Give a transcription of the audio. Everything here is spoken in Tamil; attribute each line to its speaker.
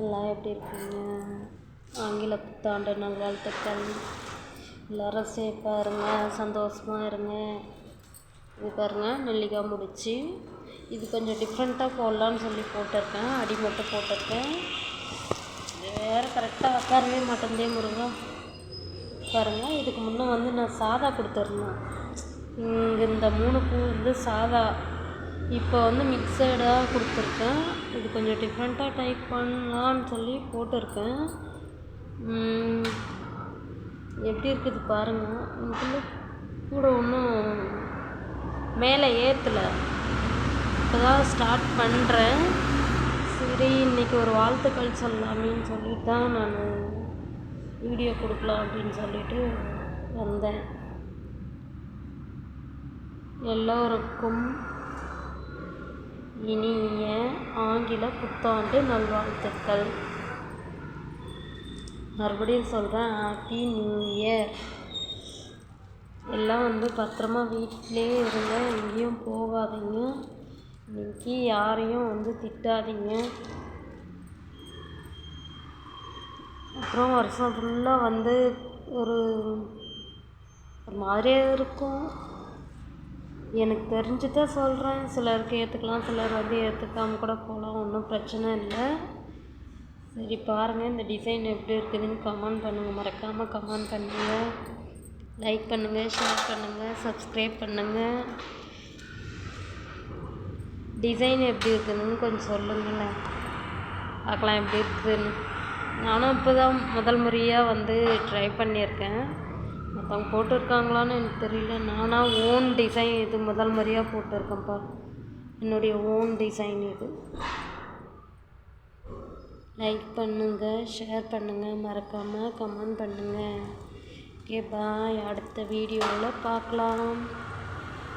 Speaker 1: எல்லாம் எப்படி இருக்கீங்க? ஆங்கில புத்தாண்டு நல்வாழ்த்துக்கள் எல்லோரும் சேஃபாக இருங்க சந்தோஷமாக இருங்க. இது பாருங்கள் நெல்லிக்காய் முடிச்சு. இது கொஞ்சம் டிஃப்ரெண்ட்டாக போடலான்னு சொல்லி போட்டிருக்கேன். அடி மட்டும் போட்டிருக்கேன். வேறு கரெக்டாக உட்காரவே மாட்டேந்தே முருங்கா பாருங்கள் இதுக்கு முன்னே வந்து நான் சாதா கொடுத்துருந்தேன். இங்கே இந்த மூணு பூ வந்து சாதா இப்போ வந்து மிக்சடாக கொடுத்துருக்கேன். இது கொஞ்சம் டிஃப்ரெண்ட்டாக டைப் பண்ணலான்னு சொல்லி போட்டிருக்கேன். எப்படி இருக்குது பாருங்கள் இதுக்குள்ள கூட ஒன்றும் மேலே ஏற்றலை இப்போ தான் ஸ்டார்ட் பண்ணுறேன் சரி இன்றைக்கி ஒரு வாழ்த்துக்கள் சொல்லலாமேன்னு சொல்லிட்டு தான் நான் வீடியோ கொடுக்கலாம் அப்படின்னு சொல்லிட்டு வந்தேன். எல்லோருக்கும் இனிய ஆங்கில புத்தாண்டு நல்வாழ்த்துக்கள். மறுபடியும் சொல்கிறேன் ஹாப்பி நியூ இயர் எல்லாம் வந்து பத்திரமா வீட்டிலே இருங்க எங்கேயும் போகாதீங்க. இன்னைக்கு யாரையும் வந்து திட்டாதீங்க. அப்புறம் வருஷம் ஃபுல்லாக வந்து ஒரு ஒரு மாதிரியே இருக்கும். எனக்கு தெரிஞ்சதை சொல்கிறேன் சிலருக்கு ஏற்றுக்கலாம் சிலர் வந்து ஏற்றுக்காம கூட போகலாம். ஒன்றும் பிரச்சனை இல்லை. சரி பாருங்கள் இந்த டிசைன் எப்படி இருக்குதுன்னு கமெண்ட் பண்ணுங்கள் மறக்காமல் கமெண்ட் பண்ணுங்கள் லைக் பண்ணுங்கள் ஷேர் பண்ணுங்கள் சப்ஸ்கிரைப் பண்ணுங்கள் டிசைன் எப்படி இருக்குதுன்னு கொஞ்சம் சொல்லுங்களேன். பார்க்கலாம் எப்படி இருக்குதுன்னு. நானும் இப்போ தான் முதல் முறையாக வந்து ட்ரை பண்ணியிருக்கேன். மற்றவங்க போட்டிருக்காங்களான்னு எனக்கு தெரியல. நானாக ஓன் டிசைன் இது முதல் முறையாக போட்டிருக்கேன்ப்பா. என்னுடைய ஓன் டிசைன் இது. லைக் பண்ணுங்கள் ஷேர் பண்ணுங்கள் மறக்காமல் கமெண்ட் பண்ணுங்கள் ஓகே பாய் அடுத்த வீடியோவில் பார்க்கலாம்.